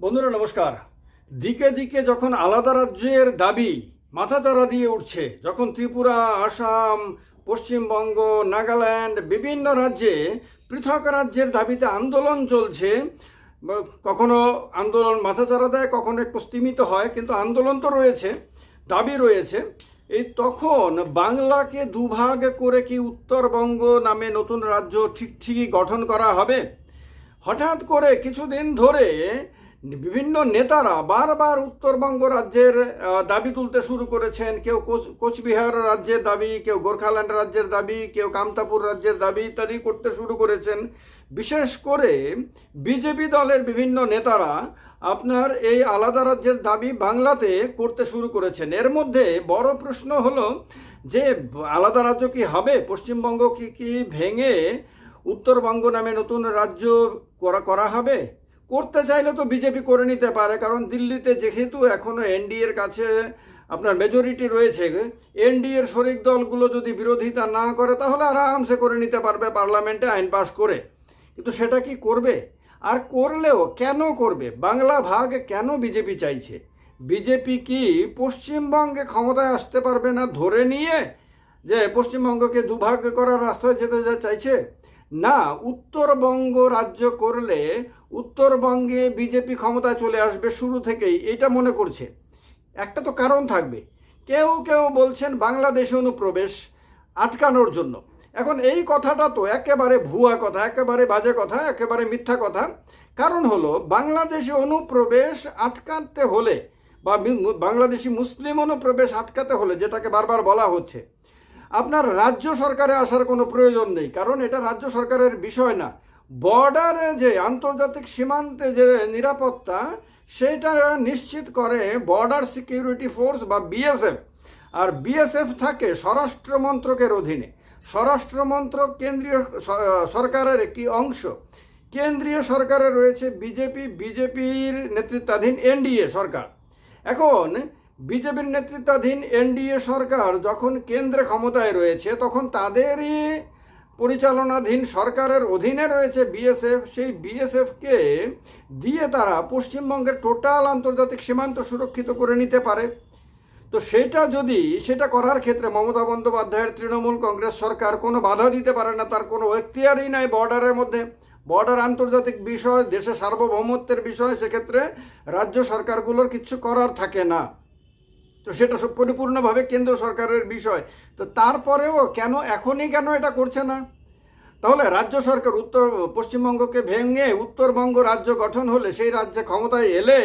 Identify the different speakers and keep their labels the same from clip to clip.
Speaker 1: বন্ধুরা, নমস্কার। দিকে দিকে যখন আলাদা রাজ্যের দাবি মাথাচাড়া দিয়ে উঠছে, যখন ত্রিপুরা, আসাম, পশ্চিমবঙ্গ, নাগাল্যান্ড বিভিন্ন রাজ্যে পৃথক রাজ্যের দাবিতে আন্দোলন চলছে কখনো আন্দোলন মাথাচাড়া দেয়, কখনো একটু স্তীমিত হয়, কিন্তু আন্দোলন তো রয়েছে, দাবি রয়েছে। এই তখন বাংলাকে দুভাগ করে কি উত্তরবঙ্গ নামে নতুন রাজ্য ঠিক ঠিকই গঠন করা হবে? হঠাৎ করে কিছুদিন ধরে বিভিন্ন নেতারা বারবার উত্তরবঙ্গ রাজ্যের দাবি তুলতে শুরু করেছেন। কেউ কোচ- কোচবিহার রাজ্যের দাবি, কেউ গোর্খাল্যান্ড রাজ্যের দাবি, কেউ কামতাপুর রাজ্যের দাবি ইত্যাদি করতে শুরু করেছেন। বিশেষ করে বিজেপি দলের বিভিন্ন নেতারা আপনার এই আলাদা রাজ্যের দাবি বাংলাতে করতে শুরু করেছেন। এর মধ্যে বড় প্রশ্ন হলো যে, আলাদা রাজ্য কি হবে? পশ্চিমবঙ্গ কি কি ভেঙে উত্তরবঙ্গ নামে নতুন রাজ্য করা করা হবে? করতে চাইলে তো বিজেপি করে নিতে পারে, কারণ দিল্লিতে যেহেতু এখনও এনডিএর কাছে আপনার মেজরিটি রয়েছে এনডিএর শরিক দলগুলো যদি বিরোধিতা না করে, তাহলে আরামসে করে নিতে পারবে পার্লামেন্টে আইন পাশ করে। কিন্তু সেটা কি করবে? আর করলেও কেন করবে? বাংলা ভাগ কেন বিজেপি চাইছে? বিজেপি কি পশ্চিমবঙ্গে ক্ষমতায় আসতে পারবে না ধরে নিয়ে যে পশ্চিমবঙ্গকে দুভাগ করার রাস্তায় যেতে চাইছে? না, উত্তরবঙ্গ রাজ্য করলে উত্তরবঙ্গে বিজেপি ক্ষমতায় চলে আসবে শুরু থেকেই, এটা মনে করছে। একটা তো কারণ থাকবে। কেউ কেউ বলছেন বাংলাদেশে অনুপ্রবেশ আটকানোর জন্য। এখন এই কথাটা তো একেবারে ভুয়া কথা, একেবারে বাজে কথা, একেবারে মিথ্যা কথা। কারণ হলো, বাংলাদেশে অনুপ্রবেশ আটকাতে হলে বা বাংলাদেশি মুসলিম অনুপ্রবেশ আটকাতে হলে, যেটাকে বারবার বলা হচ্ছে আপনার রাজ্য সরকারে আসার কোনো প্রয়োজন নেই, কারণ এটা রাজ্য সরকারের বিষয় না। বর্ডারে যে আন্তর্জাতিক সীমান্তে যে নিরাপত্তা সেটা নিশ্চিত করে বর্ডার সিকিউরিটি ফোর্স বা বিএসএফ। আর বিএসএফ থাকে স্বরাষ্ট্র মন্ত্রকের অধীনে। স্বরাষ্ট্র মন্ত্রক কেন্দ্রীয় সরকারের একটি অংশ। কেন্দ্রীয় সরকারে রয়েছে বিজেপি, বিজেপির নেতৃত্বাধীন এনডিএ সরকার। এখন বিজেপির নেতৃত্বাধীন এনডিএ সরকার যখন কেন্দ্রে ক্ষমতায় রয়েছে, তখন তাদেরই পরিচালনাধীন সরকারের অধীনে রয়েছে বিএসএফ। সেই বিএসএফকে দিয়ে তারা পশ্চিমবঙ্গের টোটাল আন্তর্জাতিক সীমান্ত সুরক্ষিত করে নিতে পারে। তো সেটা যদি, সেটা করার ক্ষেত্রে মমতা বন্দ্যোপাধ্যায়ের তৃণমূল কংগ্রেস সরকার কোনো বাধা দিতে পারে না, তার কোনো এখতিয়ারই নাই বর্ডারের মধ্যে। বর্ডার আন্তর্জাতিক বিষয় দেশের সার্বভৌমত্বের বিষয়, সেক্ষেত্রে রাজ্য সরকারগুলোর কিছু করার থাকে না। তো সেটা সব পরিপূর্ণভাবে কেন্দ্র সরকারের বিষয়। তো তারপরেও কেন, এখনই কেন এটা করছে না? তাহলে রাজ্য সরকার উত্তর, পশ্চিমবঙ্গকে ভেঙে উত্তরবঙ্গ রাজ্য গঠন হলে সেই রাজ্যে ক্ষমতায় এলে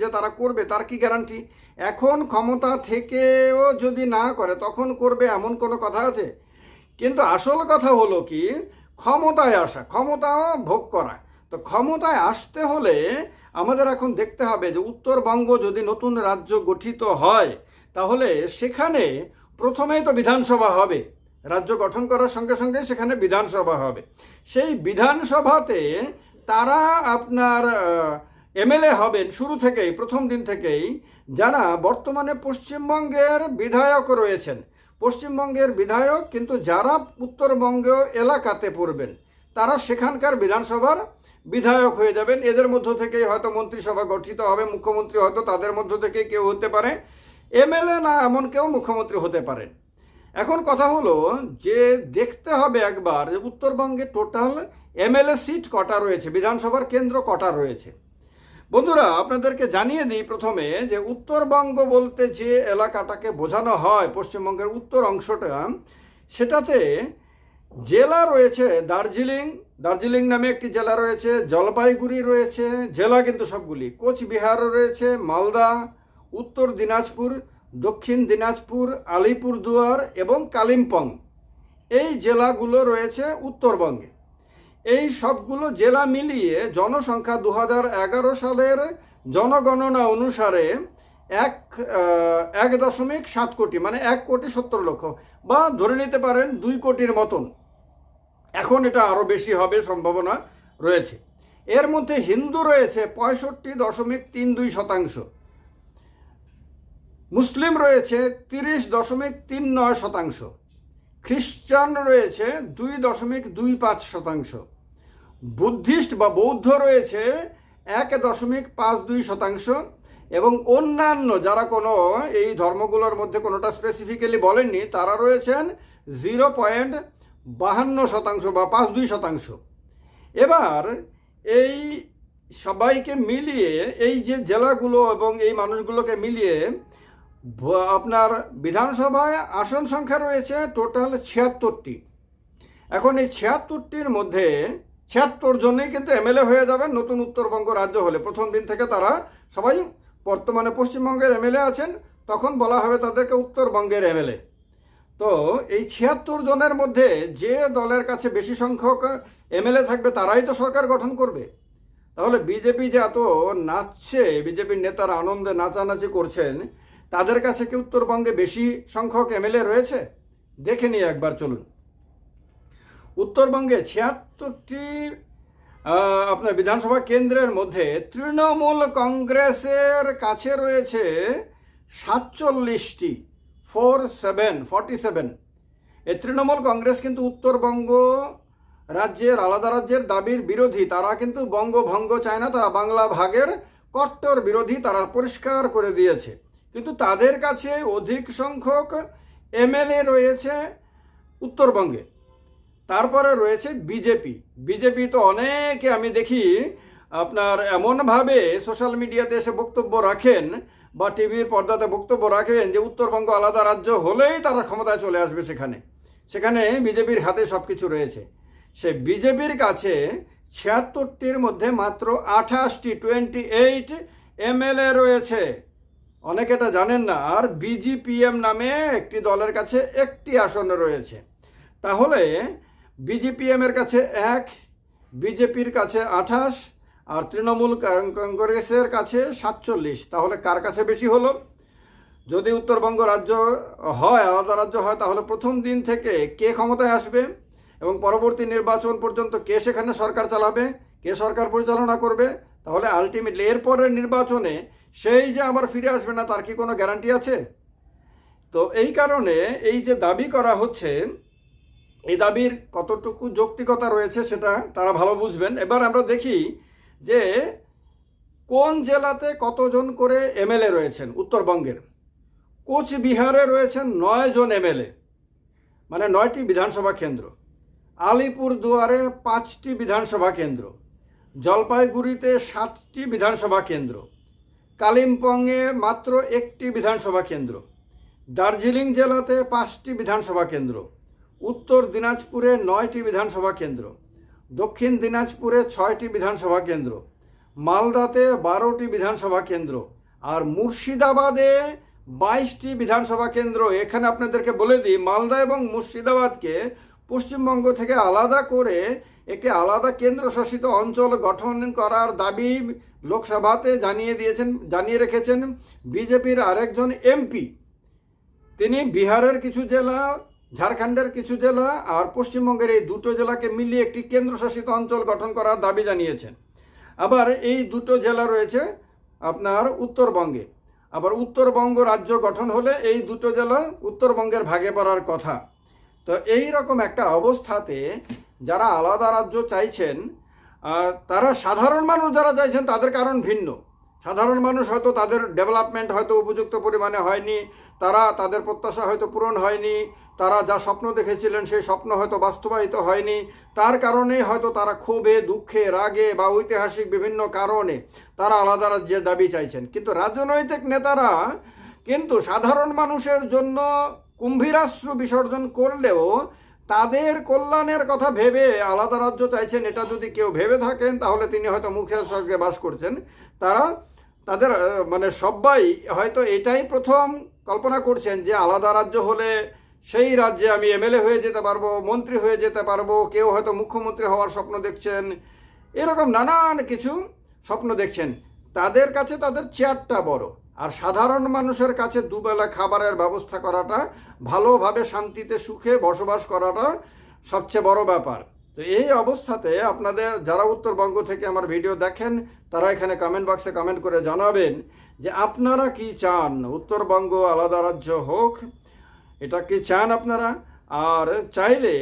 Speaker 1: যে তারা করবে, তার কি গ্যারান্টি এখন ক্ষমতা থেকেও যদি না করে, তখন করবে এমন কোনো কথা আছে? কিন্তু আসল কথা হলো কি, ক্ষমতায় আসা, ক্ষমতা ভোগ করা তো ক্ষমতায় আসতে হলে আমাদের এখন দেখতে হবে যে উত্তরবঙ্গ যদি নতুন রাজ্য গঠিত হয়, তাহলে সেখানে প্রথমেই তো বিধানসভা হবে। রাজ্য গঠন করার সঙ্গে সঙ্গে সেখানে বিধানসভা হবে। সেই বিধানসভাতে তারা আপনার এমএলএ হবেন শুরু থেকেই, প্রথম দিন থেকেই, যারা বর্তমানে পশ্চিমবঙ্গের বিধায়ক রয়েছেন। পশ্চিমবঙ্গের বিধায়ক কিন্তু যারা উত্তরবঙ্গ এলাকাতে পড়বেন, তারা সেখানকার বিধানসভার বিধায়ক হয়ে যাবেন। এদের মধ্য থেকেই হয়তো মন্ত্রিসভা গঠিত হবে। মুখ্যমন্ত্রী হয়তো তাদের মধ্য থেকে কেউ হতে পারে। এমএলএ না এমন কেউ মুখ্যমন্ত্রী হতে পারেন। এখন কথা হলো যে দেখতে হবে একবার যে উত্তরবঙ্গে টোটাল এমএলএ সিট কটা রয়েছে, বিধানসভার কেন্দ্র কটা রয়েছে। বন্ধুরা, আপনাদেরকে জানিয়ে দিই প্রথমে যে উত্তরবঙ্গ বলতে যে এলাকাটাকে বোঝানো হয়, পশ্চিমবঙ্গের উত্তর অংশটা, সেটাতে জেলা রয়েছে দার্জিলিং দার্জিলিং নামে একটি জেলা রয়েছে, জলপাইগুড়ি রয়েছে, জেলা কিন্তু সবগুলি। কোচবিহার রয়েছে, মালদা, উত্তর দিনাজপুর, দক্ষিণ দিনাজপুর, আলিপুরদুয়ার এবং কালিম্পং। এই জেলাগুলো রয়েছে উত্তরবঙ্গে। এই সবগুলো জেলা মিলিয়ে জনসংখ্যা দু সালের জনগণনা অনুসারে এক এক দশমিক সাত কোটি মানে এক কোটি সত্তর লক্ষ বা ধরে নিতে পারেন দুই কোটির মতন। এখন এটা আরও বেশি হবে, সম্ভাবনা রয়েছে। এর মধ্যে হিন্দু রয়েছে পঁয়ষট্টি দশমিক তিন দুই শতাংশ। মুসলিম রয়েছে তিরিশ দশমিক তিন নয় শতাংশ। খ্রিস্টান রয়েছে দুই দশমিক দুই পাঁচ শতাংশ। বুদ্ধিস্ট বা বৌদ্ধ রয়েছে এক দশমিক পাঁচ দুই শতাংশ এবং অন্যান্য যারা কোনো এই ধর্মগুলোর মধ্যে কোনোটা স্পেসিফিক্যালি বলেননি, তারা রয়েছেন জিরো পয়েন্ট বাহান্ন শতাংশ বা পাঁচ দুই শতাংশ। এবার এই সবাইকে মিলিয়ে এই যে জেলাগুলো এবং এই মানুষগুলোকে মিলিয়ে আপনার বিধানসভায় আসন সংখ্যা রয়েছে টোটাল ছিয়াত্তরটি। এখন এই ছিয়াত্তরটির মধ্যে ছিয়াত্তর জনেই কিন্তু এমএলএ হয়ে যাবেন, নতুন উত্তরবঙ্গ রাজ্য হলে। প্রথম দিন থেকে তারা সবাই বর্তমানে পশ্চিমবঙ্গের এমএলএ আছেন, তখন বলা হবে তাদেরকে উত্তরবঙ্গের এমএলএ। তো এই ছিয়াত্তর জনের মধ্যে যে দলের কাছে বেশি সংখ্যক এমএলএ থাকবে, তারাই তো সরকার গঠন করবে। তাহলে বিজেপি যে এত নাচছে, বিজেপির নেতারা আনন্দে নাচানাচি করছেন, তাদের কাছে কি উত্তরবঙ্গে বেশি সংখ্যক এমএলএ রয়েছে? দেখে নিয়ে একবার চলুন। উত্তরবঙ্গে ছিয়াত্তরটি আপনার বিধানসভা কেন্দ্রের মধ্যে তৃণমূল কংগ্রেসের কাছে রয়েছে সাতচল্লিশটি। Four seven, forty seven. এই তৃণমূল কংগ্রেস কিন্তু উত্তরবঙ্গ রাজ্যের, আলাদা রাজ্যের দাবির বিরোধী। তারা কিন্তু বঙ্গভঙ্গ চায় না, তারা বাংলা ভাগের কট্টর বিরোধী, তারা পরিষ্কার করে দিয়েছে। কিন্তু তাদের কাছে অধিক সংখ্যক এমএলএ রয়েছে উত্তরবঙ্গে। তারপরে রয়েছে বিজেপি। বিজেপি তো অনেকে আমি দেখি আপনার এমনভাবে সোশ্যাল মিডিয়াতে এসে বক্তব্য রাখেন বা টিভির পর্দাতে বক্তব্য রাখেন যে উত্তরবঙ্গ আলাদা রাজ্য হলেই তারা ক্ষমতায় চলে আসবে সেখানে। সেখানে বিজেপির হাতে সব কিছু রয়েছে। সে বিজেপির কাছে ছিয়াত্তরটির মধ্যে মাত্র আঠাশটি, টোয়েন্টি এইট এমএলএ রয়েছে। অনেকে এটা জানেন না, আর বিজিপিএম নামে একটি দলের কাছে একটি আসন রয়েছে। তাহলে বিজেপিএম এর কাছে এক, বিজেপির কাছে আঠাশ আর তৃণমূল কংগ্রেসের কাছে সাতচল্লিশ। তাহলে কার কাছে বেশি হলো? যদি উত্তরবঙ্গ রাজ্য হয়, আলাদা রাজ্য হয়, তাহলে প্রথম দিন থেকে কে ক্ষমতায় আসবে এবং পরবর্তী নির্বাচন পর্যন্ত কে সেখানে সরকার চালাবে, কে সরকার পরিচালনা করবে? তাহলে আলটিমেটলি এরপরের নির্বাচনে সেই যে আবার ফিরে আসবে না, তার কি কোনো গ্যারান্টি আছে? তো এই কারণে এই যে দাবি করা হচ্ছে, এই দাবির কতটুকু যৌক্তিকতা রয়েছে সেটা তারা ভালো বুঝবেন। এবার আমরা দেখি যে কোন জেলাতে কতজন করে এমএলএ রয়েছেন? উত্তরবঙ্গের। কোচবিহারে রয়েছেন নয় জন এমএলএ মানে নয়টি বিধানসভা কেন্দ্র। আলিপুর দুয়ারে পাঁচটি বিধানসভা কেন্দ্র। জলপাইগুড়িতে সাতটি বিধানসভা কেন্দ্র। কালিম্পংয়ে মাত্র একটি বিধানসভা কেন্দ্র। দার্জিলিং জেলাতে পাঁচটি বিধানসভা কেন্দ্র। উত্তর দিনাজপুরে নয়টি বিধানসভা কেন্দ্র। দক্ষিণ দিনাজপুরে ছয়টি বিধানসভা কেন্দ্র, মালদাতে বারোটি বিধানসভা কেন্দ্র আর মুর্শিদাবাদে বাইশটি বিধানসভা কেন্দ্র। এখানে আপনাদেরকে বলে দিই, মালদা এবং মুর্শিদাবাদকে পশ্চিমবঙ্গ থেকে আলাদা করে একটি আলাদা কেন্দ্রশাসিত অঞ্চল গঠন করার দাবি লোকসভাতে জানিয়ে দিয়েছেন, জানিয়ে রেখেছেন বিজেপির আরেকজন এমপি। তিনি বিহারের কিছু জেলা ঝাড়খণ্ডের কিছু জেলা আর পশ্চিমবঙ্গের এই দুটো জেলাকে মিলিয়ে একটি কেন্দ্রশাসিত অঞ্চল গঠন করার দাবি জানিয়েছেন। আবার এই দুটো জেলা রয়েছে আপনার উত্তরবঙ্গে। আবার উত্তরবঙ্গ রাজ্য গঠন হলে এই দুটো জেলা উত্তরবঙ্গের ভাগে পড়ার কথা। তো এই রকম একটা অবস্থাতে যারা আলাদা রাজ্য চাইছেন তারা সাধারণ মানুষ যারা চাইছেন তাদের কারণ ভিন্ন। সাধারণ মানুষ হয়তো তাদের ডেভেলপমেন্ট হয়তো উপযুক্ত পরিমাণে হয়নি, তারা তাদের প্রত্যাশা হয়তো পূরণ হয়নি, তারা যা স্বপ্ন দেখেছিলেন সেই স্বপ্ন হয়তো বাস্তবায়িত হয়নি, তার কারণেই হয়তো তারা ক্ষোভে, দুঃখে, রাগে বা ঐতিহাসিক বিভিন্ন কারণে তারা আলাদা রাজ্যের দাবি চাইছেন। কিন্তু রাজনৈতিক নেতারা কিন্তু সাধারণ মানুষের জন্য কুম্ভীরাশ্রু বিসর্জন করলেও তাদের কল্যাণের কথা ভেবে আলাদা রাজ্য চাইছেন, এটা যদি কেউ ভেবে থাকেন, তাহলে তিনি হয়তো মুখের স্বর্গে বাস করছেন। তারা তাদের মানে সবাই হয়তো এটাই প্রথম কল্পনা করছেন যে আলাদা রাজ্য হলে সেই রাজ্যে আমি এমএলএ হয়ে যেতে পারব, মন্ত্রী হয়ে যেতে পারব, কেউ হয়তো মুখ্যমন্ত্রী হওয়ার স্বপ্ন দেখছেন। এরকম নানান কিছু স্বপ্ন দেখছেন। তাদের কাছে তাদের চেয়ারটা বড়। আর সাধারণ মানুষের কাছে দুবেলা খাবারের ব্যবস্থা করাটা, ভালোভাবে শান্তিতে সুখে বসবাস করাটা সবচেয়ে বড় ব্যাপার। তো এই অবস্থাতে আপনাদের যারা উত্তরবঙ্গ থেকে আমার ভিডিও দেখেন, তারা এখানে কমেন্ট বক্সে কমেন্ট করে জানাবেন যে আপনারা কি চান? উত্তরবঙ্গ আলাদা রাজ্য হোক, এটা কি চান আপনারা? আর চাইলে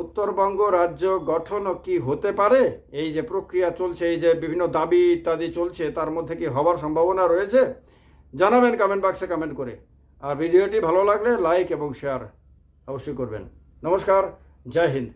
Speaker 1: উত্তরবঙ্গ রাজ্য গঠন কি হতে পারে? এই যে প্রক্রিয়া চলছে, এই যে বিভিন্ন দাবি ইত্যাদি চলছে, তার মধ্যে কি হবার সম্ভাবনা রয়েছে? জানাবেন কমেন্ট বাক্সে কমেন্ট করে। আর ভিডিওটি ভালো লাগলে লাইক এবং শেয়ার অবশ্যই করবেন। নমস্কার, জয় হিন্দ।